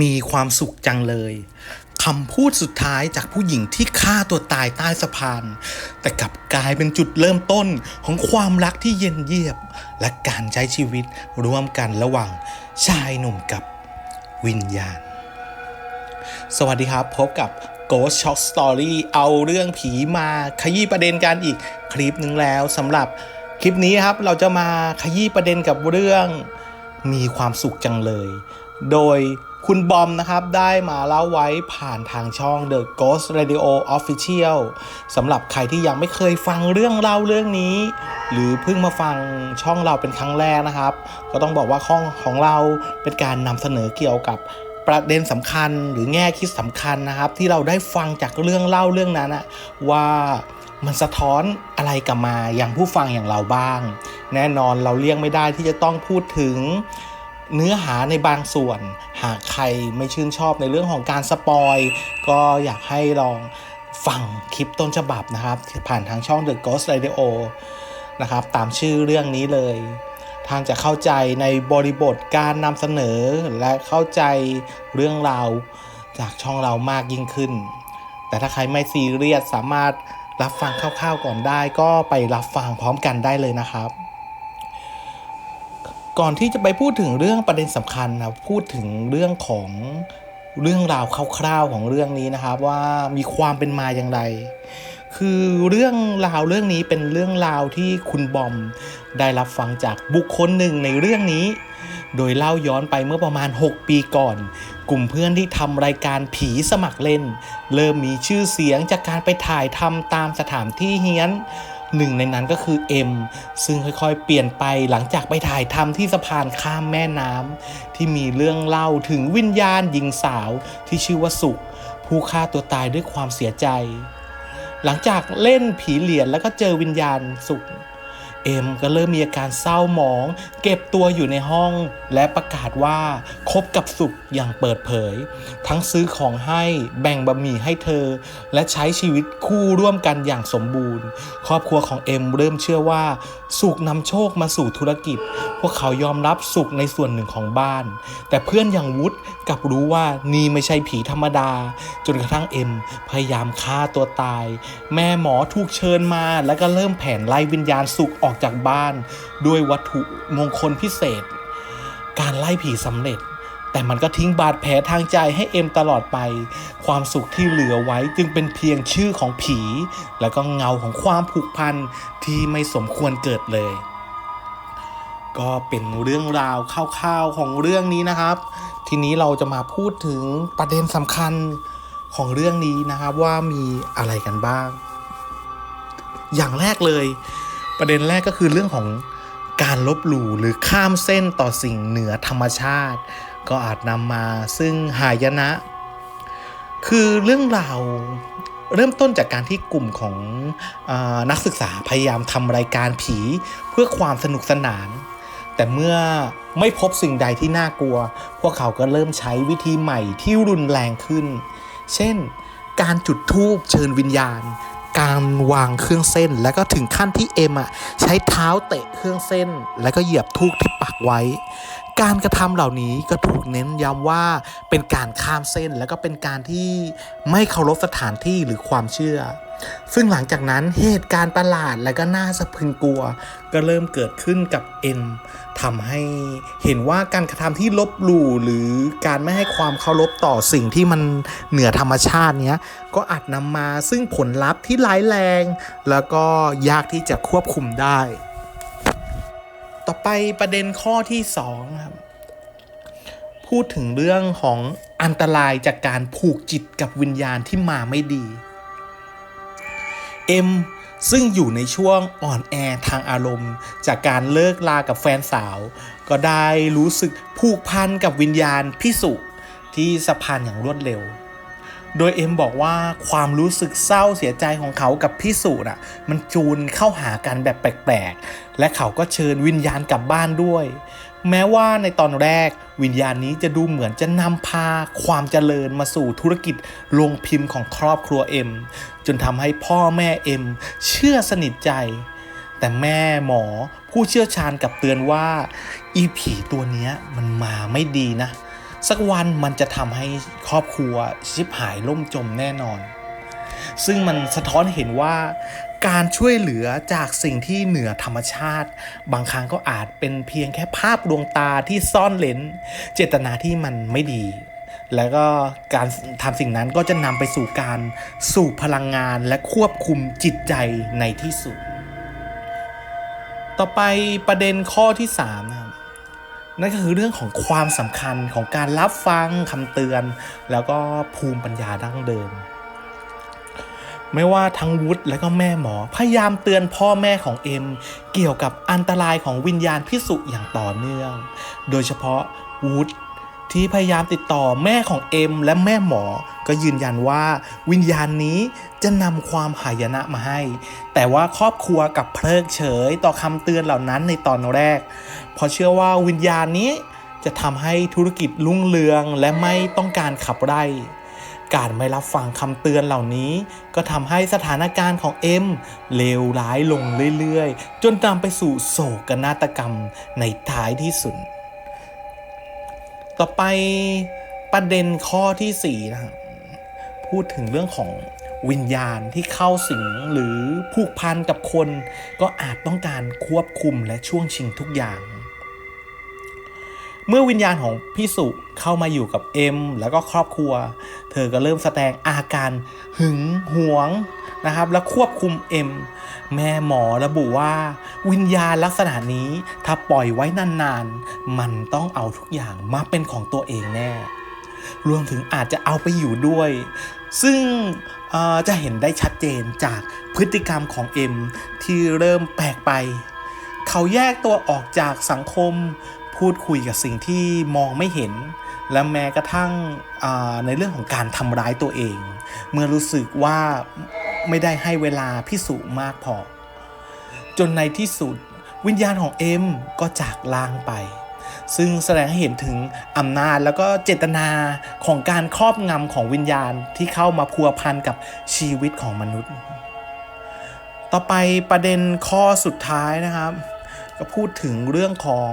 มีความสุขจังเลยคำพูดสุดท้ายจากผู้หญิงที่ฆ่าตัวตายใต้สะพาน แต่กลับกลายเป็นจุดเริ่มต้นของความรักที่เย็นเยียบ และการใช้ชีวิตร่วมกันระหว่างชายหนุ่มกับวิญญาณ สวัสดีครับพบกับ Ghost Shock Story เอาเรื่องผีมาขยี้ประเด็นกันอีกคลิปหนึ่งแล้วสำหรับคลิปนี้ครับเราจะมาขยี้ประเด็นกับเรื่องมีความสุขจังเลย โดย คุณบอมนะครับได้มาเล่าไว้ผ่านทางช่อง The Ghost Radio Official สำหรับใครที่ยังไม่เคยฟังเรื่องเล่าเรื่องนี้ หรือเพิ่งมาฟังช่องเราเป็นครั้งแรกนะครับ ก็ต้องบอกว่าข้องของเราเป็นการนำเสนอเกี่ยวกับประเด็นสำคัญหรือแง่คิดสำคัญนะครับ ที่เราได้ฟังจากเรื่องเล่าเรื่องนั้นอะว่ามันสะท้อนอะไรกลับมาอย่างผู้ฟังอย่างเราบ้าง แน่นอนเราเลี่ยงไม่ได้ที่จะต้องพูดถึง เนื้อหาในบางส่วน หากใครไม่ชื่นชอบในเรื่องของการสปอยก็อยากให้ลองฟังคลิปต้นฉบับนะครับ ผ่านทางช่อง The Ghost Radio นะครับ ตามชื่อเรื่องนี้เลย ทางจะเข้าใจในบริบทการนำเสนอและเข้าใจเรื่องราวจากช่องเรามากยิ่งขึ้น แต่ถ้าใครไม่ซีเรียสสามารถรับฟังคร่าวๆก่อนได้ ก็ไปรับฟังพร้อมกันได้เลยนะครับ ก่อนที่จะไปพูดถึงเรื่องประเด็นสำคัญนะพูดถึงเรื่องของเรื่องราวคร่าวๆของเรื่องนี้นะครับ ว่ามีความเป็นมาอย่างไร คือเรื่องราวเรื่องนี้เป็นเรื่องราวที่คุณบอมได้รับฟังจากบุคคลหนึ่งในเรื่องนี้ โดยเล่าย้อนไปเมื่อประมาณ 6 ปีก่อน กลุ่มเพื่อนที่ทำรายการผีสมัครเล่น เริ่มมีชื่อเสียงจากการไปถ่ายทำตามสถานที่เฮี้ยน หนึ่งในนั้นก็คือเอ็มซึ่งค่อยๆ เปลี่ยนไปหลังจากไปถ่ายทำที่สะพานข้ามแม่น้ำที่มีเรื่องเล่าถึงวิญญาณหญิงสาวที่ชื่อว่าสุข ผู้ฆ่าตัวตายด้วยความเสียใจ หลังจากเล่นผีเหรียญแล้วก็เจอวิญญาณสุข เอ็มก็เริ่มมีอาการเศร้าหมอง เก็บตัวอยู่ในห้อง และประกาศว่าคบกับสุขอย่างเปิดเผย ทั้งซื้อของให้แบ่งบะหมี่ให้เธอ และใช้ชีวิตคู่ร่วมกันอย่างสมบูรณ์ ครอบครัวของเอ็มเริ่มเชื่อว่า สุขนำโชคมาสู่ธุรกิจ พวกเขายอมรับสุขในส่วนหนึ่งของบ้าน แต่เพื่อนอย่างวุฒิกับรู้ว่านี่ไม่ใช่ผีธรรมดา จนกระทั่งเอ็มพยายามฆ่าตัวตาย แม่หมอถูกเชิญมา แล้วก็เริ่มแผนไล่วิญญาณสุขออกจากบ้าน ด้วยวัตถุมงคลพิเศษ การไล่ผีสำเร็จ แต่มันก็ทิ้งบาดแผลทางใจให้เอ็มตลอดไป ความสุขที่เหลือไว้จึงเป็นเพียงชื่อของผี และก็เงาของความผูกพันที่ไม่สมควรเกิดเลย ก็เป็นเรื่องราวคร่าวๆของเรื่องนี้นะครับ ทีนี้เราจะมาพูดถึงประเด็นสำคัญของเรื่องนี้นะครับว่ามีอะไรกันบ้าง อย่างแรกเลย ประเด็นแรกก็คือเรื่องของการลบหลู่หรือข้ามเส้นต่อสิ่งเหนือธรรมชาติ ก็อาจนำมาซึ่งหายนะ คือเรื่องราวเริ่มต้นจากการที่กลุ่มของอนักศึกษาพยายามทำรายการผีเพื่อความสนุกสนาน แต่เมื่อไม่พบสิ่งใดที่น่ากลัว พวกเขาก็เริ่มใช้วิธีใหม่ที่รุนแรงขึ้น เช่น การจุดธูปเชิญวิญญาณ การวางเครื่องเส้น แล้วก็ถึงขั้นที่เอ็มอะใช้เท้าเตะเครื่องเส้น แล้วก็เหยียบทูกที่ปักไว้ การกระทำเหล่านี้ก็ถูกเน้นย้ำว่าเป็นการข้ามเส้น แล้วก็เป็นการที่ไม่เคารพสถานที่หรือความเชื่อ ซึ่งหลังจากนั้นเหตุการณ์ประหลาดและก็น่าสะพึงกลัว ก็เริ่มเกิดขึ้นกับเอ็มทำให้เห็นว่าการกระทำที่ลบหลู่หรือการไม่ให้ความเคารพต่อสิ่งที่มันเหนือธรรมชาติเนี้ยก็อาจนำมาซึ่งผลลัพธ์ที่ร้ายแรง แล้วก็ยากที่จะควบคุมได้ ต่อไปประเด็นข้อที่2ครับพูดถึงเรื่องของอันตรายจากการผูกจิตกับวิญญาณที่มาไม่ดี เอ็มซึ่งอยู่ในช่วงอ่อนแอทางอารมณ์ จากการเลิกลากับแฟนสาว ก็ได้รู้สึกผูกพันกับวิญญาณพิสุที่สะพานอย่างรวดเร็ว โดยเอ็มบอกว่าความรู้สึกเศร้าเสียใจของเขากับพิสุอะมันจูนเข้าหากันแบบแปลกๆ และเขาก็เชิญวิญญาณกลับบ้านด้วย แม้ว่าในตอนแรกวิญญาณนี้จะดูเหมือนจะนำพาความเจริญมาสู่ธุรกิจโรงพิมพ์ของครอบครัวเอ็มจนทำให้พ่อแม่เอ็มเชื่อสนิทใจ แต่แม่หมอผู้เชี่ยวชาญกับเตือนว่าอีผีตัวนี้มันมาไม่ดีนะ สักวันมันจะทำให้ครอบครัวชิบหายล่มจมแน่นอน ซึ่งมันสะท้อนเห็นว่า การช่วยเหลือจากสิ่งที่เหนือธรรมชาติ บางครั้งก็อาจเป็นเพียงแค่ภาพดวงตาที่ซ่อนเลนเจตนาที่มันไม่ดี แล้วก็การทำสิ่งนั้นก็จะนำไปสู่การสูบพลังงานและควบคุมจิตใจในที่สุด ต่อไปประเด็นข้อที่3นะครับนั่นก็คือเรื่องของความสำคัญของการรับฟังคำเตือน แล้วก็ภูมิปัญญาดั้งเดิม ไม่ว่าทั้งวุฒิและก็แม่หมอ พยายามเตือนพ่อแม่ของเอ็ม เกี่ยวกับอันตรายของวิญญาณพิสุอย่างต่อเนื่อง โดยเฉพาะวุฒิที่พยายามติดต่อแม่ของเอ็มและแม่หมอ ก็ยืนยันว่าวิญญาณนี้จะนำความหายนะมาให้ แต่ว่าครอบครัวกับเพลิกเฉยต่อคำเตือนเหล่านั้นในตอนแรก เพราะเชื่อว่าวิญญาณนี้จะทำให้ธุรกิจรุ่งเรืองและไม่ต้องการขับไล่ การไม่รับฟังคำเตือนเหล่านี้ ก็ทำให้สถานการณ์ของเอ็มเลวร้ายลงเรื่อยๆ จนนำไปสู่โศกนาฏกรรมในท้ายที่สุด ต่อไปประเด็นข้อที่4นะครับพูดถึงเรื่องของวิญญาณที่เข้าสิงหรือผูกพันกับคน ก็อาจต้องการควบคุมและช่วงชิงทุกอย่าง เมื่อวิญญาณของพี่สุเข้ามาอยู่กับเอ็มแล้วก็ครอบครัว เธอก็เริ่มแสดงอาการหึงหวงนะครับ และควบคุมเอ็มแม่หมอระบุว่า วิญญาณลักษณะนี้ถ้าปล่อยไว้นานๆ มันต้องเอาทุกอย่างมาเป็นของตัวเองแน่ รวมถึงอาจจะเอาไปอยู่ด้วย ซึ่งจะเห็นได้ชัดเจนจากพฤติกรรมของเอ็มที่เริ่มแปลกไป เขาแยกตัวออกจากสังคม พูดคุยกับสิ่งที่มองไม่เห็น และแม้กระทั่งในเรื่องของการทำร้ายตัวเอง เมื่อรู้สึกว่าไม่ได้ให้เวลาพิสูจมากพอ จนในที่สุดวิญญาณของเอ็มก็จากลางไป ซึ่งแสดงให้เห็นถึงอำนาจแล้วก็เจตนาของการครอบงำของวิญญาณที่เข้ามาพัวพันกับชีวิตของมนุษย์ ต่อไปประเด็นข้อสุดท้ายนะครับ ก็พูดถึงเรื่องของ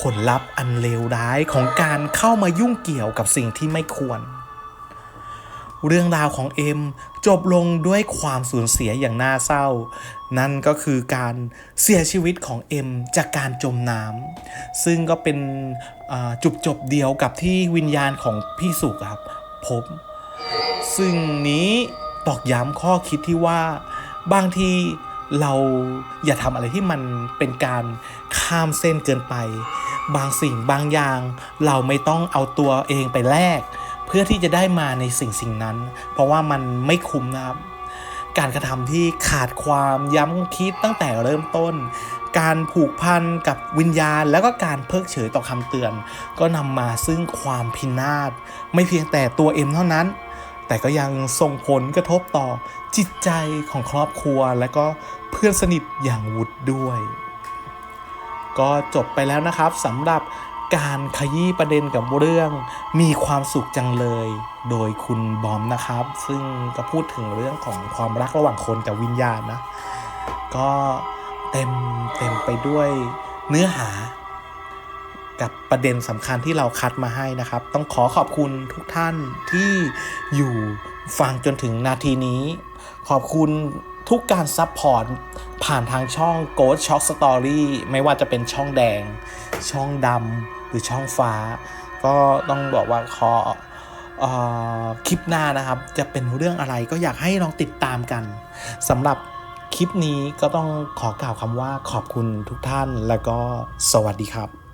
ผลลัพธ์อันเลวร้ายของการเข้ามายุ่งเกี่ยวกับสิ่งที่ไม่ควร เรื่องราวของเอ็มจบลงด้วยความสูญเสียอย่างน่าเศร้า นั่นก็คือการเสียชีวิตของเอ็มจากการจมน้ำซึ่งก็เป็นจุดจบเดียวกับที่วิญญาณของพี่สุครับพบ ซึ่งนี้ตอกย้ำข้อคิดที่ว่าบางทีเราอย่าทำอะไรที่มันเป็นการข้ามเส้นเกินไป บางสิ่งบางอย่าง เราไม่ต้องเอาตัวเองไปแลก เพื่อที่จะได้มาในสิ่งสิ่งนั้น เพราะว่ามันไม่คุ้มนะครับ การกระทำที่ขาดความย้ำคิดตั้งแต่เริ่มต้น การผูกพันกับวิญญาณ แล้วก็การเพิกเฉยต่อคำเตือน ก็นำมาซึ่งความพินาศไม่เพียงแต่ตัวเอ็มเท่านั้นแต่ก็ยังส่งผลกระทบต่อจิตใจของครอบครัวและก็เพื่อนสนิทอย่างวุฒด้วย ก็จบไปแล้วนะครับสำหรับการขยี้ประเด็นกับเรื่องมีความสุขจังเลย โดยคุณบอมนะครับ ซึ่งก็พูดถึงเรื่องของความรักระหว่างคนกับวิญญาณนะ ก็เต็มเต็มไปด้วยเนื้อหา กับประเด็นสำคัญที่เราคัดมาให้นะครับ ต้องขอขอบคุณทุกท่านที่อยู่ฟังจนถึงนาทีนี้ ขอบคุณทุกการซัพพอร์ต ผ่านทางช่อง Ghost Shock Story ไม่ว่าจะเป็นช่องแดง ช่องดำหรือช่องฟ้า ก็ต้องบอกว่าขออ่อคลิปหน้านะครับ จะเป็นเรื่องอะไรก็อยากให้ลองติดตามกันสำหรับคลิปนี้ก็ต้องขอกล่าวคำว่าขอบคุณทุกท่านแล้วก็สวัสดีครับ